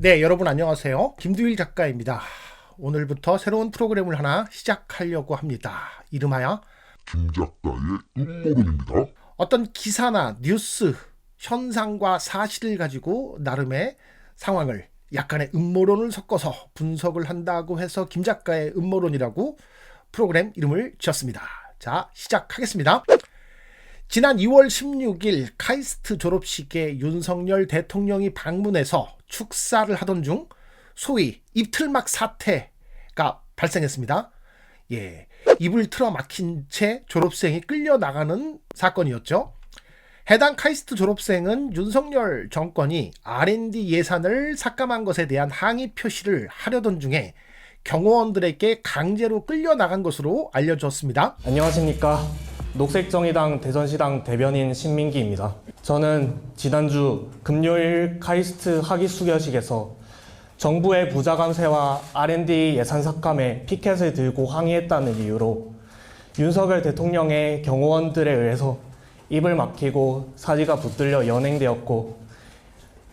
네, 여러분 안녕하세요. 김두일 작가입니다. 오늘부터 새로운 프로그램을 하나 시작하려고 합니다. 이름하여 김 작가의 음모론입니다. 어떤 기사나 뉴스, 현상과 사실을 가지고 나름의 상황을 약간의 음모론을 섞어서 분석을 한다고 해서 김 작가의 음모론이라고 프로그램 이름을 지었습니다. 자, 시작하겠습니다. 지난 2월 16일 카이스트 졸업식에 윤석열 대통령이 방문해서 축사를 하던 중 소위 입틀막 사태가 발생했습니다. 예. 입을 틀어 막힌 채 졸업생이 끌려 나가는 사건이었죠. 해당 카이스트 졸업생은 윤석열 정권이 R&D 예산을 삭감한 것에 대한 항의 표시를 하려던 중에 경호원들에게 강제로 끌려 나간 것으로 알려졌습니다. 안녕하십니까. 녹색정의당 대전시당 대변인 신민기입니다. 저는 지난주 금요일 카이스트 학위 수여식에서 정부의 부자 감세와 R&D 예산 삭감에 피켓을 들고 항의했다는 이유로 윤석열 대통령의 경호원들에 의해서 입을 막히고 사지가 붙들려 연행되었고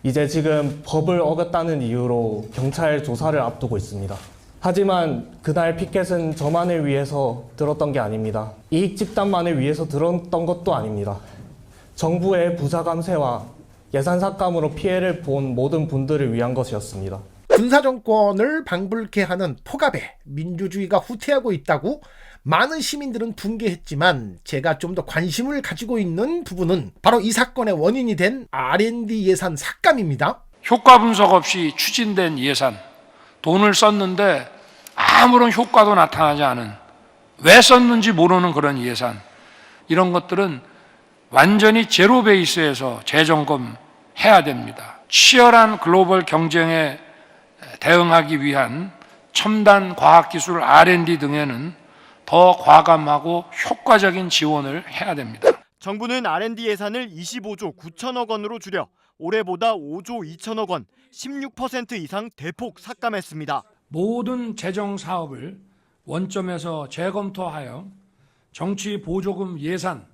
이제 지금 법을 어겼다는 이유로 경찰 조사를 앞두고 있습니다. 하지만 그날 피켓은 저만을 위해서 들었던 게 아닙니다. 이익 집단만을 위해서 들었던 것도 아닙니다. 정부의 부자 감세와 예산 삭감으로 피해를 본 모든 분들을 위한 것이었습니다. 군사 정권을 방불케 하는 포갑에 민주주의가 후퇴하고 있다고 많은 시민들은 붕괴했지만 제가 좀 더 관심을 가지고 있는 부분은 바로 이 사건의 원인이 된 R&D 예산 삭감입니다. 효과 분석 없이 추진된 예산, 돈을 썼는데 아무런 효과도 나타나지 않은 왜 썼는지 모르는 그런 예산, 이런 것들은 완전히 제로 베이스에서 재점검 해야 됩니다. 치열한 글로벌 경쟁에 대응하기 위한 첨단 과학기술 R&D 등에는 더 과감하고 효과적인 지원을 해야 됩니다. 정부는 R&D 예산을 25조 9천억 원으로 줄여 올해보다 5조 2천억 원, 16% 이상 대폭 삭감했습니다. 모든 재정 사업을 원점에서 재검토하여 정치 보조금 예산,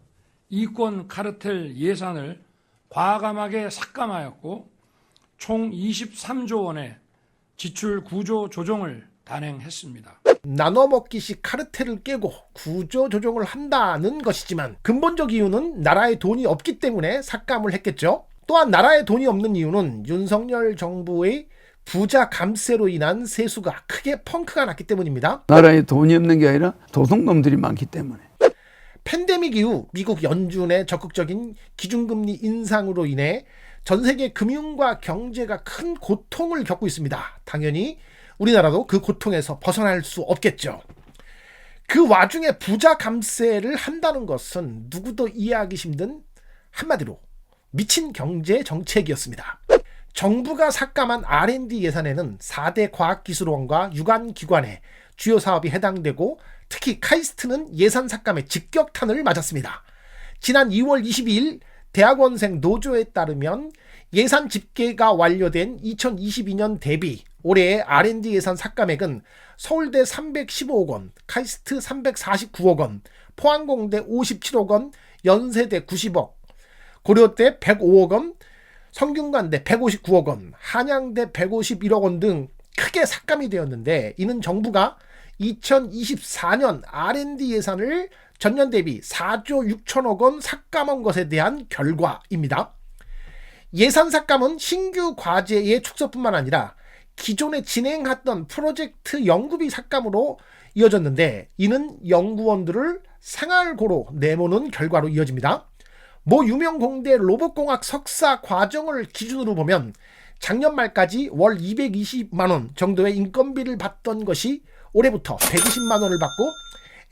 이권 카르텔 예산을 과감하게 삭감하였고 총 23조 원의 지출 구조 조정을 단행했습니다. 나눠 먹기식 카르텔을 깨고 구조 조정을 한다는 것이지만 근본적 이유는 나라에 돈이 없기 때문에 삭감을 했겠죠. 또한 나라에 돈이 없는 이유는 윤석열 정부의 부자 감세로 인한 세수가 크게 펑크가 났기 때문입니다. 나라에 돈이 없는 게 아니라 도둑놈들이 많기 때문에 팬데믹 이후 미국 연준의 적극적인 기준금리 인상으로 인해 전 세계 금융과 경제가 큰 고통을 겪고 있습니다. 당연히 우리나라도 그 고통에서 벗어날 수 없겠죠. 그 와중에 부자 감세를 한다는 것은 누구도 이해하기 힘든 한마디로 미친 경제 정책이었습니다. 정부가 삭감한 R&D 예산에는 4대 과학기술원과 유관 기관의 주요 사업이 해당되고 특히 카이스트는 예산 삭감에 직격탄을 맞았습니다. 지난 2월 22일 대학원생 노조에 따르면 예산 집계가 완료된 2022년 대비 올해의 R&D 예산 삭감액은 서울대 315억 원, 카이스트 349억 원, 포항공대 57억 원, 연세대 90억, 고려대 105억 원, 성균관대 159억 원, 한양대 151억 원 등 크게 삭감이 되었는데 이는 정부가 2024년 R&D 예산을 전년 대비 4조 6천억 원 삭감한 것에 대한 결과입니다. 예산 삭감은 신규 과제의 축소뿐만 아니라 기존에 진행했던 프로젝트 연구비 삭감으로 이어졌는데 이는 연구원들을 생활고로 내모는 결과로 이어집니다. 모 유명 공대 로봇공학 석사 과정을 기준으로 보면 작년 말까지 월 220만 원 정도의 인건비를 받던 것이 올해부터 120만 원을 받고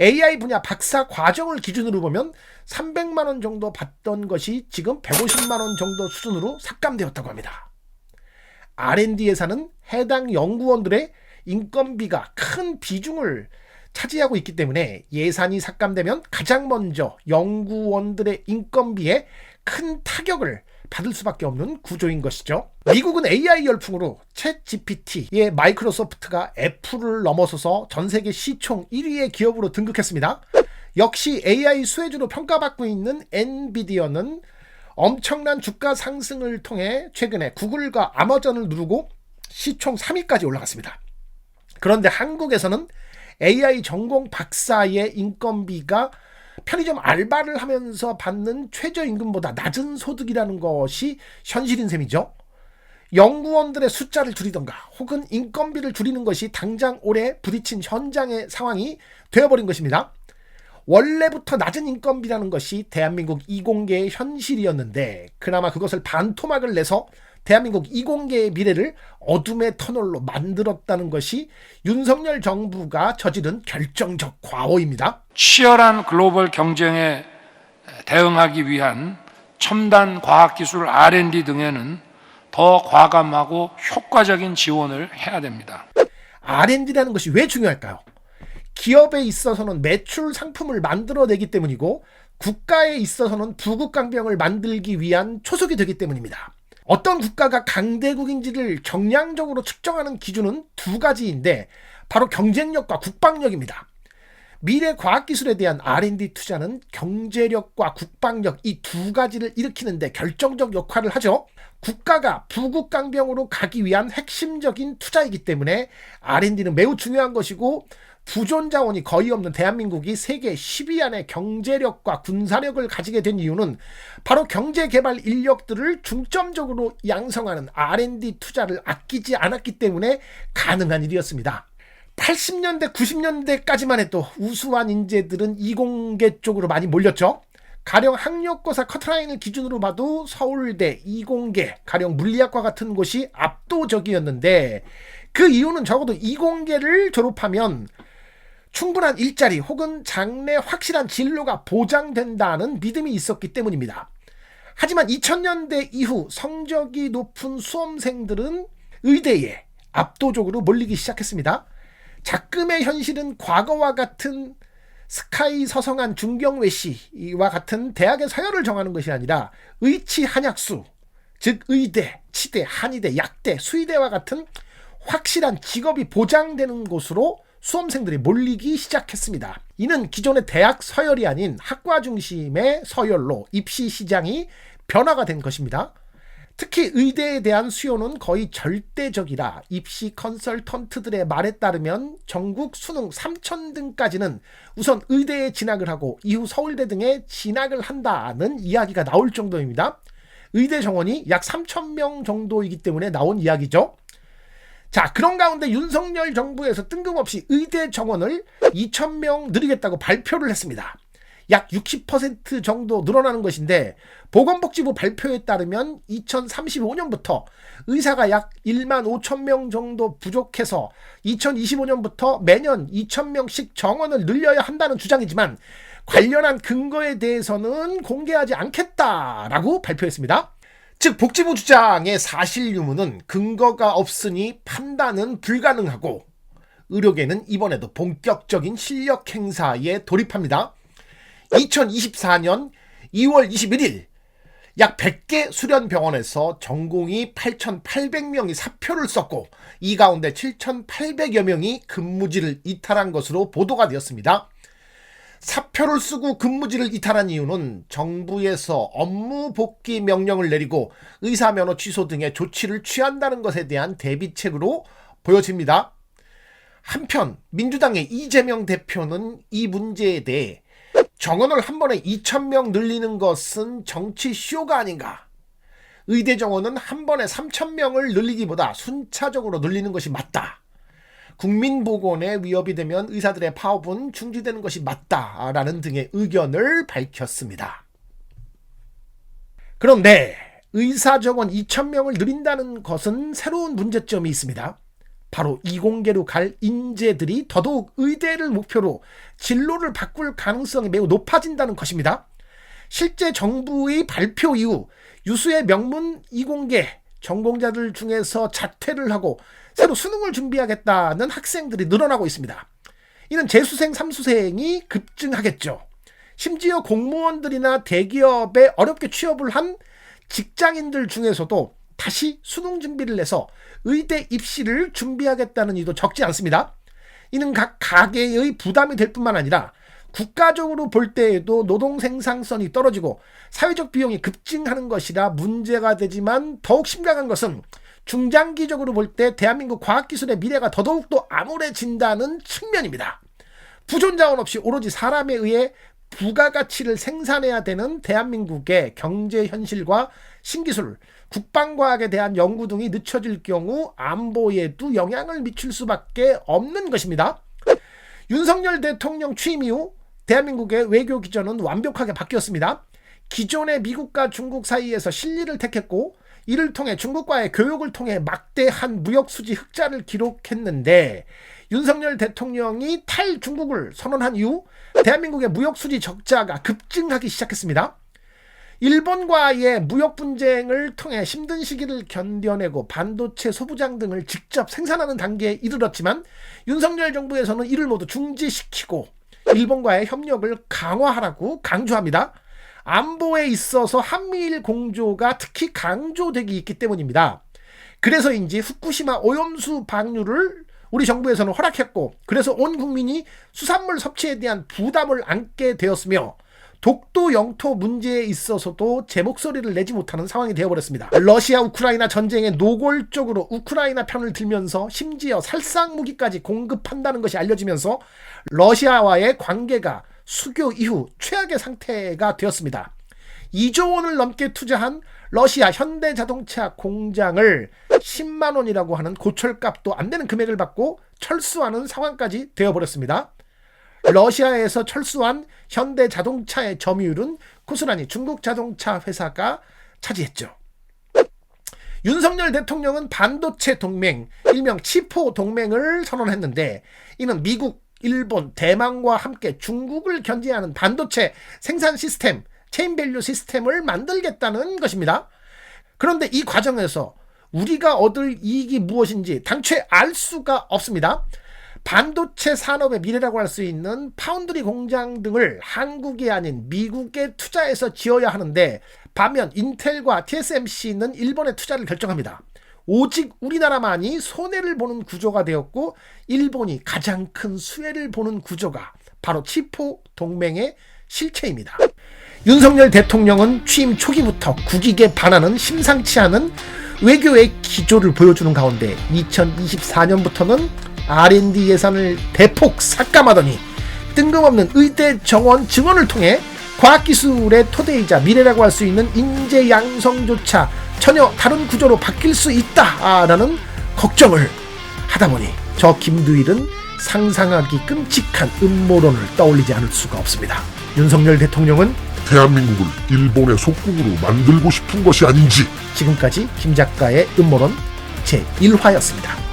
AI 분야 박사 과정을 기준으로 보면 300만 원 정도 받던 것이 지금 150만 원 정도 수준으로 삭감되었다고 합니다. R&D 예산은 해당 연구원들의 인건비가 큰 비중을 차지하고 있기 때문에 예산이 삭감되면 가장 먼저 연구원들의 인건비에 큰 타격을 받을 수밖에 없는 구조인 것이죠. 미국은 AI 열풍으로 챗 GPT의 마이크로소프트가 애플을 넘어서서 전 세계 시총 1위의 기업으로 등극했습니다. 역시 AI 수혜주로 평가받고 있는 엔비디어는 엄청난 주가 상승을 통해 최근에 구글과 아마존을 누르고 시총 3위까지 올라갔습니다. 그런데 한국에서는 AI 전공 박사의 인건비가 편의점 알바를 하면서 받는 최저임금보다 낮은 소득이라는 것이 현실인 셈이죠. 연구원들의 숫자를 줄이던가 혹은 인건비를 줄이는 것이 당장 올해 부딪힌 현장의 상황이 되어버린 것입니다. 원래부터 낮은 인건비라는 것이 대한민국 이공계의 현실이었는데 그나마 그것을 반토막을 내서 대한민국 이공계의 미래를 어둠의 터널로 만들었다는 것이 윤석열 정부가 저지른 결정적 과오입니다. 치열한 글로벌 경쟁에 대응하기 위한 첨단 과학기술 R&D 등에는 더 과감하고 효과적인 지원을 해야 됩니다. R&D라는 것이 왜 중요할까요? 기업에 있어서는 매출 상품을 만들어내기 때문이고 국가에 있어서는 부국강병을 만들기 위한 초석이 되기 때문입니다. 어떤 국가가 강대국인지를 정량적으로 측정하는 기준은 두 가지인데 바로 경쟁력과 국방력입니다. 미래 과학기술에 대한 R&D 투자는 경제력과 국방력 이 두 가지를 일으키는데 결정적 역할을 하죠. 국가가 부국강병으로 가기 위한 핵심적인 투자이기 때문에 R&D는 매우 중요한 것이고 부존 자원이 거의 없는 대한민국이 세계 10위 안에 경제력과 군사력을 가지게 된 이유는 바로 경제 개발 인력들을 중점적으로 양성하는 R&D 투자를 아끼지 않았기 때문에 가능한 일이었습니다. 80년대, 90년대까지만 해도 우수한 인재들은 이공계 쪽으로 많이 몰렸죠. 가령 학력고사 커트라인을 기준으로 봐도 서울대, 이공계, 가령 물리학과 같은 곳이 압도적이었는데 그 이유는 적어도 이공계를 졸업하면 충분한 일자리 혹은 장래 확실한 진로가 보장된다는 믿음이 있었기 때문입니다. 하지만 2000년대 이후 성적이 높은 수험생들은 의대에 압도적으로 몰리기 시작했습니다. 작금의 현실은 과거와 같은 스카이 서성한 중경외 씨와 같은 대학의 서열을 정하는 것이 아니라 의치 한약수, 즉 의대, 치대, 한의대, 약대, 수의대와 같은 확실한 직업이 보장되는 곳으로 수험생들이 몰리기 시작했습니다. 이는 기존의 대학 서열이 아닌 학과 중심의 서열로 입시 시장이 변화가 된 것입니다. 특히 의대에 대한 수요는 거의 절대적이라 입시 컨설턴트들의 말에 따르면 전국 수능 3천 등까지는 우선 의대에 진학을 하고 이후 서울대 등에 진학을 한다는 이야기가 나올 정도입니다. 의대 정원이 약 3천 명 정도이기 때문에 나온 이야기죠. 자, 그런 가운데 윤석열 정부에서 뜬금없이 의대 정원을 2,000명 늘리겠다고 발표를 했습니다. 약 60% 정도 늘어나는 것인데 보건복지부 발표에 따르면 2035년부터 의사가 약 1만 5천 명 정도 부족해서 2025년부터 매년 2천 명씩 정원을 늘려야 한다는 주장이지만 관련한 근거에 대해서는 공개하지 않겠다라고 발표했습니다. 즉 복지부 주장의 사실 유무는 근거가 없으니 판단은 불가능하고 의료계는 이번에도 본격적인 실력 행사에 돌입합니다. 2024년 2월 21일 약 100개 수련 병원에서 전공이 8,800명이 사표를 썼고 이 가운데 7,800여 명이 근무지를 이탈한 것으로 보도가 되었습니다. 사표를 쓰고 근무지를 이탈한 이유는 정부에서 업무 복귀 명령을 내리고 의사 면허 취소 등의 조치를 취한다는 것에 대한 대비책으로 보여집니다. 한편 민주당의 이재명 대표는 이 문제에 대해 정원을 한 번에 2,000명 늘리는 것은 정치 쇼가 아닌가. 의대 정원은 한 번에 3,000명을 늘리기보다 순차적으로 늘리는 것이 맞다. 국민 보건에 위협이 되면 의사들의 파업은 중지되는 것이 맞다라는 등의 의견을 밝혔습니다. 그런데 의사 정원 2,000명을 늘린다는 것은 새로운 문제점이 있습니다. 바로 이공계로 갈 인재들이 더더욱 의대를 목표로 진로를 바꿀 가능성이 매우 높아진다는 것입니다. 실제 정부의 발표 이후 유수의 명문 이공계 전공자들 중에서 자퇴를 하고 새로 수능을 준비하겠다는 학생들이 늘어나고 있습니다. 이는 재수생, 삼수생이 급증하겠죠. 심지어 공무원들이나 대기업에 어렵게 취업을 한 직장인들 중에서도 다시 수능 준비를 해서 의대 입시를 준비하겠다는 이도 적지 않습니다. 이는 각 가게의 부담이 될 뿐만 아니라 국가적으로 볼 때에도 노동 생산성이 떨어지고 사회적 비용이 급증하는 것이라 문제가 되지만 더욱 심각한 것은 중장기적으로 볼 때 대한민국 과학기술의 미래가 더더욱더 암울해진다는 측면입니다. 부존 자원 없이 오로지 사람에 의해 부가가치를 생산해야 되는 대한민국의 경제 현실과 신기술, 국방과학에 대한 연구 등이 늦춰질 경우 안보에도 영향을 미칠 수밖에 없는 것입니다. 윤석열 대통령 취임 이후 대한민국의 외교 기조는 완벽하게 바뀌었습니다. 기존의 미국과 중국 사이에서 실리를 택했고 이를 통해 중국과의 교역을 통해 막대한 무역 수지 흑자를 기록했는데 윤석열 대통령이 탈중국을 선언한 이후 대한민국의 무역 수지 적자가 급증하기 시작했습니다. 일본과의 무역 분쟁을 통해 힘든 시기를 견뎌내고 반도체 소부장 등을 직접 생산하는 단계에 이르렀지만 윤석열 정부에서는 이를 모두 중지시키고 일본과의 협력을 강화하라고 강조합니다. 안보에 있어서 한미일 공조가 특히 강조되기 있기 때문입니다. 그래서인지 후쿠시마 오염수 방류를 우리 정부에서는 허락했고 그래서 온 국민이 수산물 섭취에 대한 부담을 안게 되었으며 독도 영토 문제에 있어서도 제 목소리를 내지 못하는 상황이 되어버렸습니다. 러시아 우크라이나 전쟁에 노골적으로 우크라이나 편을 들면서 심지어 살상 무기까지 공급한다는 것이 알려지면서 러시아와의 관계가 수교 이후 최악의 상태가 되었습니다. 2조 원을 넘게 투자한 러시아 현대자동차 공장을 10만 원이라고 하는 고철값도 안 되는 금액을 받고 철수하는 상황까지 되어버렸습니다. 러시아에서 철수한 현대자동차의 점유율은 고스란히 중국 자동차 회사가 차지했죠. 윤석열 대통령은 반도체 동맹, 일명 치포 동맹을 선언했는데 이는 미국, 일본, 대만과 함께 중국을 견제하는 반도체 생산 시스템, 체인 밸류 시스템을 만들겠다는 것입니다. 그런데 이 과정에서 우리가 얻을 이익이 무엇인지 당최 알 수가 없습니다. 반도체 산업의 미래라고 할 수 있는 파운드리 공장 등을 한국이 아닌 미국에 투자해서 지어야 하는데 반면 인텔과 TSMC는 일본에 투자를 결정합니다. 오직 우리나라만이 손해를 보는 구조가 되었고 일본이 가장 큰 수혜를 보는 구조가 바로 치포 동맹의 실체입니다. 윤석열 대통령은 취임 초기부터 국익에 반하는 심상치 않은 외교의 기조를 보여주는 가운데 2024년부터는 R&D 예산을 대폭 삭감하더니 뜬금없는 의대 정원 증원을 통해 과학기술의 토대이자 미래라고 할 수 있는 인재 양성조차 전혀 다른 구조로 바뀔 수 있다라는 걱정을 하다 보니 저 김두일은 상상하기 끔찍한 음모론을 떠올리지 않을 수가 없습니다. 윤석열 대통령은 대한민국을 일본의 속국으로 만들고 싶은 것이 아닌지 지금까지 김 작가의 음모론 제1화였습니다.